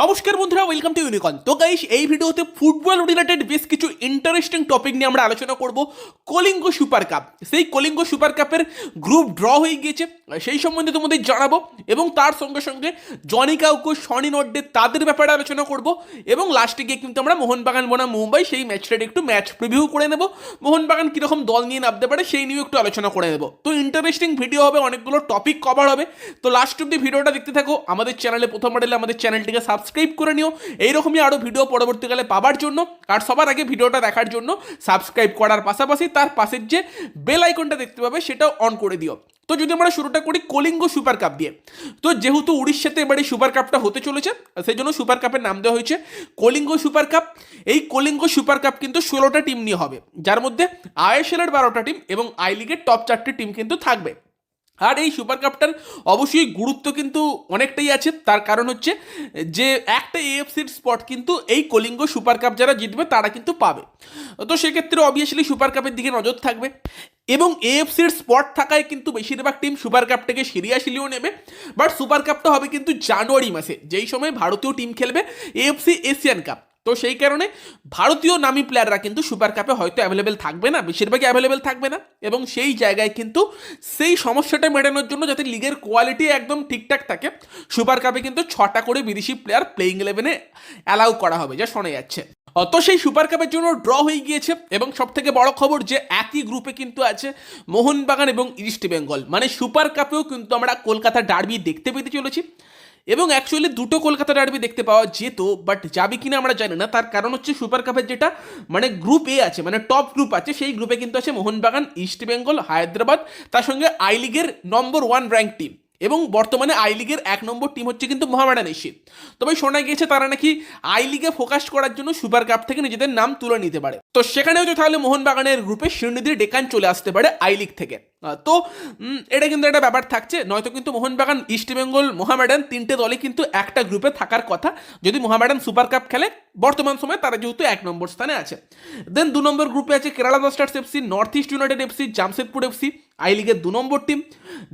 নমস্কার বন্ধুরা welcome to ইউনিকন তো গাইস এই ভিডিওতে ফুটবল রিলেটেড বেশ কিছু ইন্টারেস্টিং টপিক নিয়ে আমরা আলোচনা করব, কলিঙ্গ সুপার কাপ সেই কলিঙ্গ সুপার কাপের গ্রুপ ড্র হয়ে গিয়েছে, সেই সম্বন্ধে তোমাদের জানাব এবং তার সঙ্গে সঙ্গে জনি কাউকো সনি নড্ডে তাদের ব্যাপারে আলোচনা করব এবং লাস্টে গিয়ে কিন্তু আমরা মোহনবাগান বনাম মুম্বাই, সেই ম্যাচটার একটু ম্যাচ প্রিভিউ করে নেব। মোহনবাগান কীরকম দল নিয়ে নামতে পারে সেই নিয়েও একটু আলোচনা করে নেব। তো ইন্টারেস্টিং ভিডিও হবে, অনেকগুলো টপিক কভার হবে। তো লাস্ট অব্দি ভিডিওটা দেখতে থাকো, আমাদের চ্যানেলে প্রথমবার এলে আমাদের চ্যানেলটিকে সাবস্ক্রাইব করে নিও। এইরকমই আরও ভিডিও পরবর্তীকালে পাবার জন্য। আর সবার আগে ভিডিওটা দেখার জন্য সাবস্ক্রাইব করার পাশাপাশি তার পাশের যে বেল আইকনটা দেখতে পাবে সেটাও অন করে দিও। তো যদি আমরা শুরুটা করি কলিঙ্গ সুপার কাপ দিয়ে। তো যেহেতু উড়িষ্যাতে এবারে সুপার কাপটা হতে চলেছে, সেই জন্য সুপার কাপের নাম দেওয়া হয়েছে কলিঙ্গ সুপার কাপ এই কলিঙ্গ সুপার কাপ কিন্তু ষোলোটা টিম নিয়ে হবে। যার মধ্যে আইএসএল এর বারোটা টিম এবং আই লিগের টপ চারটে টিম কিন্তু থাকবে। আর এই সুপার কাপটার অবশ্যই গুরুত্ব কিন্তু অনেকটাই আছে। তার কারণ হচ্ছে যে একটা এএফসির স্পট কিন্তু এই কলিঙ্গ সুপার কাপ যারা জিতবে তারা কিন্তু পাবে। তো সেক্ষেত্রে অবভিয়াসলি সুপার কাপের দিকে নজর থাকবে এবং এএফসির স্পট থাকায় কিন্তু বেশিরভাগ টিম সুপার কাপটাকে সিরিয়াসলিও নেবে। বাট সুপার কাপটা হবে কিন্তু জানুয়ারি মাসে, যেই সময় ভারতীয় টিম খেলবে এএফসি এশিয়ান কাপ তো সেই কারণে ভারতীয় নামী প্লেয়াররা কিন্তু সুপার কাপে হয়তো অ্যাভেলেবেল থাকবে না, বেশিরভাগই অ্যাভেলেবেল থাকবে না এবং সেই জায়গায় কিন্তু সেই সমস্যাটা মেটানোর জন্য যাতে লিগের কোয়ালিটি একদম ঠিকঠাক থাকে সুপার কাপে কিন্তু ছটা করে বিদেশি প্লেয়ার প্লেইং ইলেভেনে অ্যালাউ করা হবে, যা শোনা যাচ্ছে। তো সেই সুপার কাপের জন্য ড্র হয়ে গিয়েছে এবং সব থেকে বড় খবর যে একই গ্রুপে কিন্তু আছে মোহনবাগান এবং ইস্ট বেঙ্গল মানে সুপার কাপেও কিন্তু আমরা কলকাতা ডার্বি দেখতে পেতে চলেছি। এবং অ্যাকচুয়ালি দুটো কলকাতা ডার্বি দেখতে পাওয়া যেত বাট যাবে কিনা আমরা জানি না। তার কারণ হচ্ছে সুপার কাপের যেটা মানে গ্রুপ এ আছে মানে টপ গ্রুপ আছে, সেই গ্রুপে কিন্তু আছে মোহনবাগান ইস্ট বেঙ্গল হায়দ্রাবাদ তার সঙ্গে আই লিগের নম্বর ওয়ান র্যাঙ্ক টিম এবং বর্তমানে আই লিগের এক নম্বর টিম হচ্ছে কিন্তু মোহামেডান এশিয়া তবে শোনা গিয়েছে তারা নাকি আই লিগে ফোকাস করার জন্য সুপার কাপ থেকে নিজেদের নাম তুলে নিতে পারে। তো সেখানেও তো তাহলে মোহনবাগানের গ্রুপে শিরনিধির ডেকান চলে আসতে পারে আই লিগ থেকে। তো এটা কিন্তু একটা ব্যাপার থাকছে। নয়তো কিন্তু মোহনবাগান ইস্ট বেঙ্গল মোহামেডান তিনটে দলে কিন্তু একটা গ্রুপে থাকার কথা। যদি মোহামেডান সুপার কাপ খেলে, বর্তমান সময়ে তারা যেহেতু এক নম্বর স্থানে আছে। দেন দু নম্বর গ্রুপে আছে Kerala Blasters FC North East United FC Jamshedpur FC I লিগের দু নম্বর টিম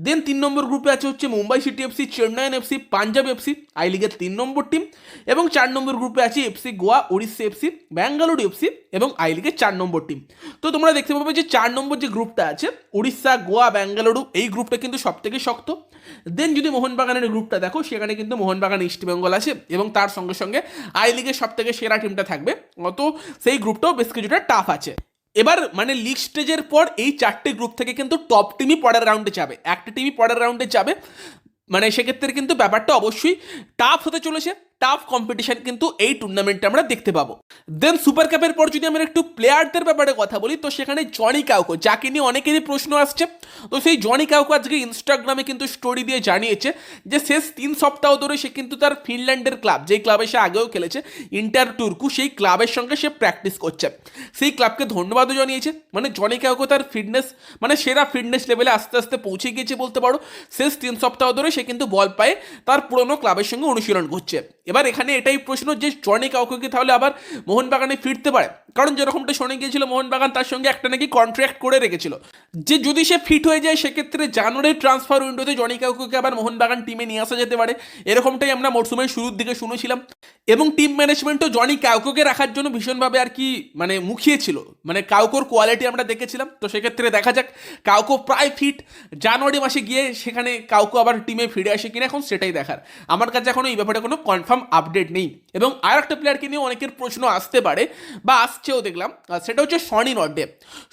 দেন তিন নম্বর গ্রুপে আছে হচ্ছে Mumbai City FC Chennaiyin FC Punjab FC I লিগের তিন নম্বর টিম এবং চার নম্বর গ্রুপে আছে FC Goa Orissa FC Bangalore FC এবং আই লিগের চার নম্বর টিম তো তোমরা দেখতে পাবে যে চার নম্বর যে গ্রুপটা আছে, উড়িষ্যা, গোয়া, ব্যাঙ্গালুরু, এই গ্রুপটা কিন্তু সব থেকে শক্ত। দেন যদি মোহনবাগানের গ্রুপটা দেখো, সেখানে কিন্তু মোহনবাগান ইস্ট বেঙ্গল আছে এবং তার সঙ্গে সঙ্গে আই লিগের সব থেকে সেরা টিমটা থাকবে। অত সেই গ্রুপটাও বেশ কিছুটা টাফ আছে। এবার মানে লিগ স্টেজের পর এই চারটে গ্রুপ থেকে কিন্তু টপ টিমই পরের রাউন্ডে যাবে। একটা টিমই পরের রাউন্ডে যাবে। মানে সেক্ষেত্রে কিন্তু ব্যাপারটা অবশ্যই টাফ হতে চলেছে। টাফ কম্পিটিশন কিন্তু এই টুর্নামেন্টে আমরা দেখতে পাবো। দেন সুপার কাপের পর যদি আমরা একটু প্লেয়ারদের ব্যাপারে কথা বলি, তো সেখানে জনি কাউকো যাকে নিয়ে অনেকেরই প্রশ্ন আসছে, তো সেই জনি কাউকো আজকে ইনস্টাগ্রামে কিন্তু স্টোরি দিয়ে জানিয়েছে যে শেষ তিন সপ্তাহ ধরে সে কিন্তু তার ফিনল্যান্ডের ক্লাব যেই ক্লাবে সে আগেও খেলেছে ইন্টার টুর্কু সেই ক্লাবের সঙ্গে সে প্র্যাকটিস করছে। সেই ক্লাবকে ধন্যবাদও জানিয়েছে। মানে জনি কাউকো তার ফিটনেস মানে সেরা ফিটনেস লেভেলে আস্তে আস্তে পৌঁছে গিয়েছে বলতে পারো। শেষ তিন সপ্তাহ ধরে সে কিন্তু বল পায়ে তার পুরনো ক্লাবের সঙ্গে অনুশীলন করছে। এবার এখানে এটাই প্রশ্ন যে জনি কাউকে কি তাহলে আবার মোহনবাগানে ফিরতে পারে? কারণ যেরকমটা শুনে গিয়েছিল, মোহনবাগান তার সঙ্গে একটা নাকি কন্ট্রাক্ট করে রেখেছিল। যে যদি সে ফিট হয়ে যায়, সেক্ষেত্রে জানুয়ারির ট্রান্সফার উইন্ডোতে জনি কাউকে আবার মোহনবাগান টিমে নিয়ে আসা যেতে পারে? এরকমটাই আমরা মরসুমের শুরুর দিকে শুনেছিলাম। এবং টিম ম্যানেজমেন্টও জনি কাউকে রাখার জন্য ভীষণভাবে আর কি মানে মুখিয়েছিল। মানে কাউকোর কোয়ালিটি আমরা দেখেছিলাম। তো সেক্ষেত্রে দেখা যাক কাউকো প্রায় ফিট জানুয়ারি মাসে গিয়ে সেখানে কাউকো আবার টিমে ফিরে আসে কিনা, এখন সেটাই দেখার। আমার কাছে এখনও এই ব্যাপারে কোনো কনফার্ম আপডেট নেই। এবং আর একটা প্লেয়ারকে নিয়ে অনেকের প্রশ্ন আসতে পারে বা আসছেও দেখলাম। সেটা হচ্ছে সনি নড্ডে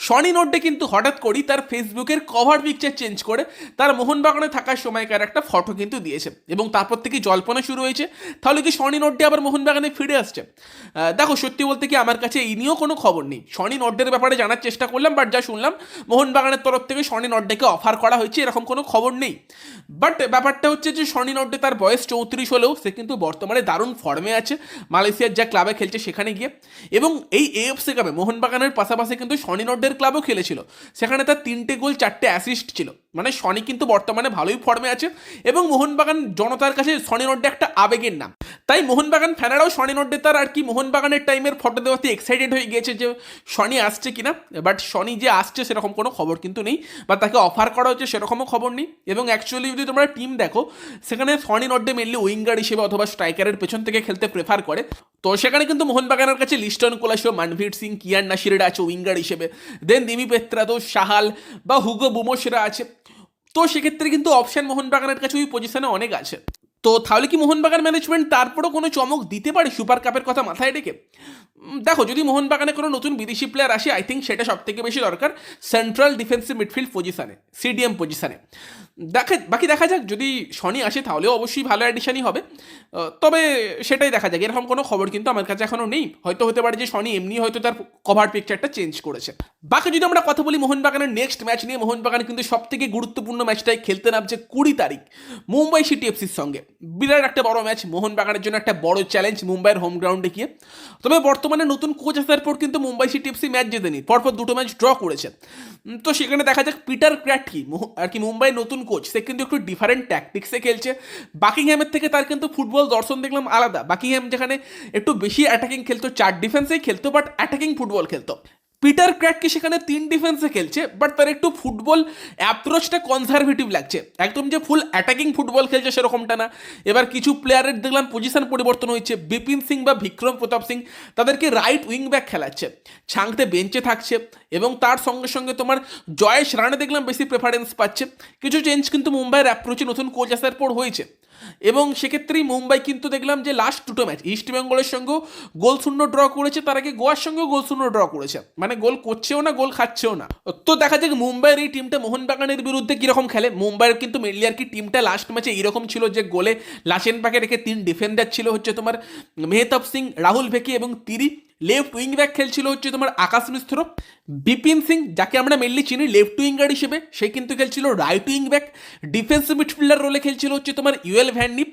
সনি নড্ডে কিন্তু হঠাৎ করেই তার ফেসবুকের কভার পিকচার চেঞ্জ করে, তার মোহনবাগানে থাকার সময়কার একটা ফটো কিন্তু দিয়েছে। এবং তারপর থেকে জল্পনা শুরু হয়েছে, তাহলে কি সনি নড্ডে আবার মোহনবাগানে ফিরে আসছে? দেখো, সত্যি বলতে কি আমার কাছে এই নিয়েও কোনো খবর নেই। সনি নড্ডের ব্যাপারে জানার চেষ্টা করলাম বাট যা শুনলাম, মোহনবাগানের তরফ থেকে সনি নড্ডেকে অফার করা হয়েছে, এরকম কোনো খবর নেই। বাট ব্যাপারটা হচ্ছে যে সনি নড্ডে তার বয়স চৌত্রিশ হলেও, সে কিন্তু বর্তমানে দারুণ ফর্মে আছে। মালয়েশিয়ার যা ক্লাবে খেলছে সেখানে গিয়ে। এবং এই এএফসি কাপে মোহনবাগানের পাশাপাশি কিন্তু সনি নড্ডের ক্লাবও খেলেছিল। সেখানে তার তিনটে গোল, চারটে অ্যাসিস্ট ছিল। মানে সনি কিন্তু বর্তমানে ভালোই ফর্মে আছে এবং মোহনবাগান জনতার কাছে সনি নড্ডে একটা আবেগের নাম। তাই মোহনবাগান ফ্যানেরাও শনি নড্ডেতার আর কি মোহনবাগানের টাইমের ফটো দেওয়াতে এক্সাইটেড হয়ে গিয়েছে যে শনি আসছে কিনা। বাট শনি যে আসছে সেরকম কোনো খবর কিন্তু নেই বা তাকে অফার করা হচ্ছে সেরকমও খবর নেই। এবং অ্যাকচুয়ালি যদি তোমরা টিম দেখো, সেখানে শনি নড্ডে মেনলি উইঙ্গার হিসেবে অথবা স্ট্রাইকারের পেছন থেকে খেলতে প্রেফার করে। তো সেখানে কিন্তু মোহনবাগানের কাছে লিস্টন কোলাসিও মানভীর সিং, কিয়ান নাসিরেরা আছে উইঙ্গার হিসেবে। দেন দিমি পেত্রাদো সাহাল বা হুগো বুমোসেরা আছে। তো সেক্ষেত্রে কিন্তু অপশন মোহনবাগানের কাছে ওই পজিশনে অনেক আছে। তো তাহলে কি মোহনবাগান ম্যানেজমেন্ট তারপরও কোনো চমক দিতে পারে সুপার কাপের কথা মাথায় রেখে? দেখো, যদি মোহনবাগানে কোনো নতুন বিদেশি প্লেয়ার আসে আই থিঙ্ক সেটা সব থেকে বেশি দরকার সেন্ট্রাল ডিফেন্সিভ মিডফিল্ড পজিশানে সিডিএম পজিশানে দেখে, বাকি দেখা যাক, যদি শনি আসে, তাহলেও অবশ্যই ভালো অ্যাডিশনই হবে। তবে সেটাই দেখা যাক, এরকম কোনো খবর কিন্তু আমার কাছে এখনও নেই। হয়তো হতে পারে যে শনি এমনি হয়তো তার কভার পিকচারটা চেঞ্জ করেছে। বাকি যদি আমরা কথা বলি মোহনবাগানের নেক্সট ম্যাচ নিয়ে, মোহনবাগান কিন্তু সব থেকে গুরুত্বপূর্ণ ম্যাচটাই খেলতে নামছে কুড়ি তারিখ, মুম্বাই সিটি এফসির সঙ্গে। বিরাট একটা বড় ম্যাচ মোহনবাগানের জন্য একটা বড় চ্যালেঞ্জ মুম্বাইয়ের হোম গ্রাউন্ডে গিয়ে। তবে বর্তমানে নতুন কোচ আসার পর কিন্তু মুম্বাই সিটি এফসি ম্যাচ জেতেনি। পরপর দুটো ম্যাচ ড্র করেছে। তো সেখানে দেখা যাক পিটার ক্র্যাটকি আর কি মুম্বাই নতুন কোচ সে কিন্তু একটু ডিফারেন্ট ট্যাকটিক্সে খেলছে। বাকিংহ্যামের থেকে তার কিন্তু ফুটবল দর্শন দেখলাম আলাদা। বাকিংহ্যাম যেখানে একটু বেশি অ্যাটাকিং খেলতো, চার ডিফেন্সেই খেলতো বাট অ্যাটাকিং ফুটবল খেলতো। পিটার ক্র্যাটকে সেখানে তিন ডিফেন্সে খেলছে বাট তার একটু ফুটবল অ্যাপ্রোচটা কনজারভেটিভ লাগছে। একদম যে ফুল অ্যাটাকিং ফুটবল খেলছে সেরকমটা না। এবার কিছু প্লেয়ারের দেখলাম পজিশন পরিবর্তন হয়েছে। বিপিন সিং বা বিক্রম প্রতাপ সিং, তাদেরকে রাইট উইং ব্যাক খেলাচ্ছে। ছাংতে বেঞ্চে থাকছে এবং তার সঙ্গে সঙ্গে তোমার জয়েশ রানে দেখলাম বেশি প্রেফারেন্স পাচ্ছে। কিছু চেঞ্জ কিন্তু মুম্বাইয়ের অ্যাপ্রোচে নতুন কোচ আসার পর হয়েছে। এবং সেক্ষেত্রেই মুম্বাই কিন্তু দেখলাম যে লাস্ট দুটো ম্যাচ ইস্ট বেঙ্গলের সঙ্গেও গোল শূন্য ড্র করেছে, তার আগে গোয়ার সঙ্গেও গোল শূন্য ড্র করেছে। মানে গোল করছেও না, গোল খাচ্ছেও না। তো দেখা যাক মুম্বাইয়ের এই টিমটা মোহনবাগানের বিরুদ্ধে কীরকম খেলে। মুম্বাইয়ের কিন্তু মেনলি আর কি টিমটা লাস্ট ম্যাচে এরকম ছিল যে গোলে লাসেন পাকে রেখে তিন ডিফেন্ডার ছিল হচ্ছে তোমার মেহতাব সিং, রাহুল ভেকি এবং তিরি লেফট উইং ব্যাক খেলছিল হচ্ছে তোমার আকাশ মিশ্র বিপিন সিং, যাকে আমরা মেনলি চিনি লেফট উইঙ্গার হিসেবে, সে কিন্তু খেলছিল right wing back defensive midfielder রোলে খেলছিল হচ্ছে তোমার ইউএল ভ্যান্ডিপ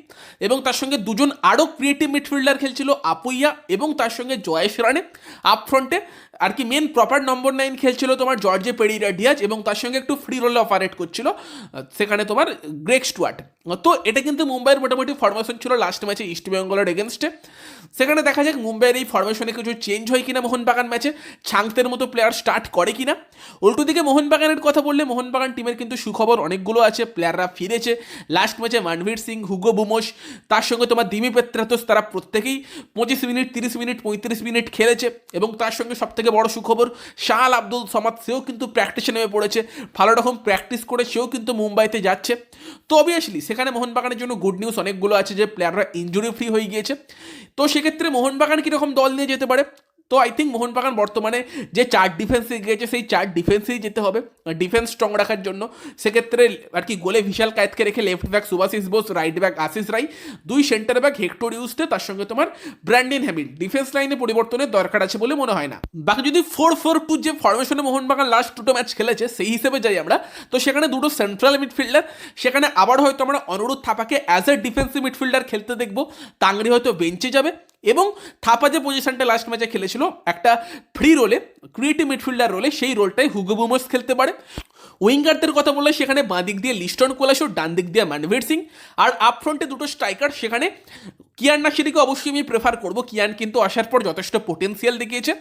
এবং তার সঙ্গে দুজন আরও ক্রিয়েটিভ মিডফিল্ডার খেলছিল আপুইয়া এবং তার সঙ্গে জয়েশ রানে আপ ফ্রন্টে আর কি মেন প্রপার নম্বর নাইন খেলছিল তোমার জর্জে পেরিরা ডিয়াজ এবং তার সঙ্গে একটু ফ্রি রোলে অপারেট করছিল, সেখানে তোমার গ্রেক স্টুয়ার্ট। তো এটা কিন্তু মুম্বাইয়ের মোটামুটি ফরমেশন ছিল লাস্ট ম্যাচে ইস্ট বেঙ্গলের এগেনস্টে সেখানে দেখা যাক মুম্বাইয়ের এই ফরমেশনে কিছু চেঞ্জ হয় কিনা মোহনবাগান ম্যাচে ছাংতের মতো প্লেয়ার স্টার্ট করে কিনা? উল্টো দিকে মোহনবাগানের কথা বললে মোহনবাগান টিমের কিন্তু সুখবর অনেকগুলো আছে প্লেয়াররা ফিরেছে। লাস্ট ম্যাচে মানভীর সিং, হুগো বুমোস তার সঙ্গে তোমার দিমি পেত্রাতোস তারা প্রত্যেকেই পঁচিশ মিনিট, তিরিশ মিনিট, পঁয়ত্রিশ মিনিট খেলেছে এবং তার সঙ্গে সব থেকে বড় সুখবর, শাহাল আব্দুল সমাদ, সেও কিন্তু প্র্যাকটিসে নেমে পড়েছে। ভালো রকম প্র্যাকটিস করে সেও কিন্তু মুম্বাইতে যাচ্ছে। তো অবভিয়াসলি সেখানে মোহনবাগানের জন্য গুড নিউজ অনেকগুলো আছে যে প্লেয়াররা ইঞ্জুরি ফ্রি হয়ে গিয়েছে। তো সেক্ষেত্রে মোহনবাগান কীরকম দল নিয়ে যেতে পারে? তো আই থিঙ্ক মোহনবাগান বর্তমানে যে চার ডিফেন্সে গিয়েছে, সেই চার ডিফেন্সেই যেতে হবে। ডিফেন্স স্ট্রং রাখার জন্য সেক্ষেত্রে আর কি গোলে বিশাল কায়েতকে রেখে left back Subhasish Bose right back Ashish Rai, দুই সেন্টার ব্যাক হেক্টর ইউজতে তার সঙ্গে তোমার ব্র্যান্ডিন হ্যামিল ডিফেন্স লাইনে পরিবর্তনের দরকার আছে বলে মনে হয় না। বাকি যদি ফোর ফোর টু যে ফরমেশনে মোহনবাগান লাস্ট দুটো ম্যাচ খেলেছে, সেই হিসেবে যাই আমরা, তো সেখানে দুটো সেন্ট্রাল মিডফিল্ডার সেখানে আবার হয়তো আমরা অনুরোধ থাপাকে অ্যাজ এ ডিফেন্সিভ মিডফিল্ডার খেলতে দেখব। তাংরি হয়তো বেঞ্চে যাবে এবং থাপা যে পজিশনটা লাস্ট ম্যাচে খেলেছিল, একটা ফ্রি রোলে ক্রিয়েটিভ মিডফিল্ডার রোলে সেই রোলটাই হুগো বুমোস খেলতে পারে। উইঙ্গারদের কথা বললে সেখানে বাঁ দিক দিয়ে লিস্টন কোলাসো, ডান দিক দিয়ে মানভীর সিং, আর আপ ফ্রন্টে দুটো স্ট্রাইকার সেখানে কিয়ান নাসিরিকে অবশ্যই আমি প্রেফার করব। কিয়ান কিন্তু আসার পর যথেষ্ট পোটেন্সিয়াল দেখিয়েছে।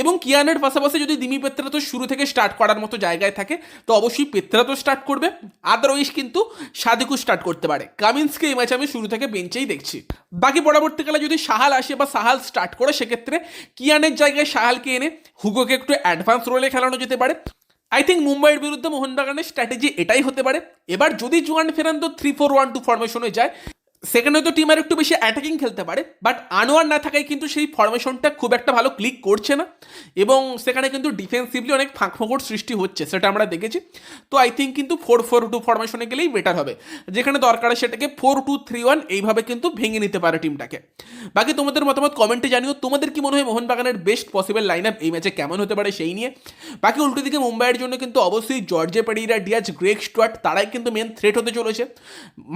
এবং কিয়ানের পাশাপাশি যদি দিমি পেত্রা তো শুরু থেকে স্টার্ট করার মতো জায়গায় থাকে, তো অবশ্যই পেত্রা তো স্টার্ট করবে। আদারওয়াইজ কিন্তু সাদিকু স্টার্ট করতে পারে। কামিন্সকে এই ম্যাচে আমি শুরু থেকে বেঞ্চেই দেখছি। বাকি পরবর্তীকালে যদি সাহাল আসে বা সাহাল স্টার্ট করে, সেক্ষেত্রে কিয়ানের জায়গায় সাহালকে এনে হুগোকে একটু অ্যাডভান্স রোলে খেলানো যেতে পারে। আই থিঙ্ক মুম্বাইয়ের বিরুদ্ধে মোহনবাগানের স্ট্র্যাটেজি এটাই হতে পারে। এবার যদি জুয়ান ফেরান তো থ্রি ফোর ওয়ান টু ফরমেশনে যায় সেখানে হয়তো টিম আর একটু বেশি অ্যাটাকিং খেলতে পারে বাট আনোয়ার না থাকায় কিন্তু সেই ফরমেশনটা খুব একটা ভালো ক্লিক করছে না। এবং সেখানে কিন্তু ডিফেন্সিভলি অনেক ফাঁক ফোঁকর সৃষ্টি হচ্ছে, সেটা আমরা দেখেছি। তো আই থিঙ্ক কিন্তু ফোর ফোর টু ফরমেশনে গেলেই বেটার হবে। যেখানে দরকার সেটাকে ফোর টু থ্রি ওয়ান এইভাবে কিন্তু ভেঙে নিতে পারে টিমটাকে বাকি তোমাদের মতামত কমেন্টে জানিও, তোমাদের কি মনে হয় মোহনবাগানের বেস্ট পসিবল লাইন আপ এই ম্যাচে কেমন হতে পারে সেই নিয়ে? বাকি উল্টো দিকে মুম্বাইয়ের জন্য কিন্তু অবশ্যই জর্জে পেরিরা, ডিয়াজ গ্রেক স্টুয়ার্ট, তারাই কিন্তু মেন থ্রেট হতে চলেছে।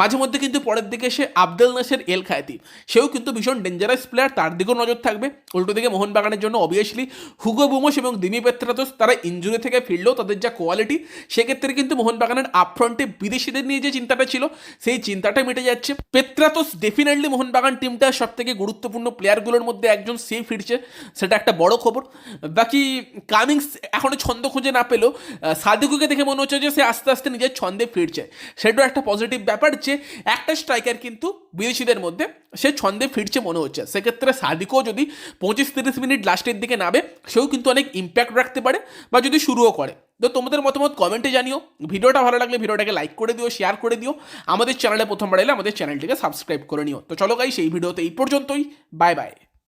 মাঝে মধ্যে কিন্তু পরের দিকে এসে আব্দুল নাসের এল খায়তি। সেও কিন্তু ভীষণ ডেঞ্জারাস প্লেয়ার তার দিকেও নজর থাকবে। উল্টো দিকে মোহনবাগানের জন্য অবভিয়াসলি হুগো বুমোস এবং দিমি পেত্রাতোস তারা ইঞ্জুরি থেকে ফিরলেও তাদের যা কোয়ালিটি সেক্ষেত্রে কিন্তু মোহনবাগানের আপফ্রন্টে বিদেশিদের নিয়ে যে চিন্তাটা ছিল, সেই চিন্তাটা মিটে যাচ্ছে। পেত্রাতোস ডেফিনেটলি মোহনবাগান টিমটার সব থেকে গুরুত্বপূর্ণ প্লেয়ারগুলোর মধ্যে একজন সে ফিরছে, সেটা একটা বড় খবর। বাকি কামিংস এখনও ছন্দ খুঁজে না পেলেও সাদিকুকে দেখে মনে হচ্ছে যে সে আস্তে আস্তে নিজের ছন্দে ফিরছে। সেটাও একটা পজিটিভ ব্যাপার যে একটা স্ট্রাইকার কিন্তু বিদেশিদের মধ্যে সে ছন্দে ফিরছে মনে হচ্ছে। সেক্ষেত্রে সাদিকও যদি পঁচিশ তিরিশ মিনিট লাস্টের দিকে নামে, সেও কিন্তু অনেক ইম্প্যাক্ট রাখতে পারে বা যদি শুরুও করে। তো তোমাদের মতামত কমেন্টে জানিও। ভিডিওটা ভালো লাগলে ভিডিওটাকে লাইক করে দিও শেয়ার করে দিও। আমাদের চ্যানেলে প্রথমবার এলে আমাদের চ্যানেলটিকে সাবস্ক্রাইব করে নিও। তো চলো গাই সেই ভিডিওতে এই পর্যন্তই। Bye bye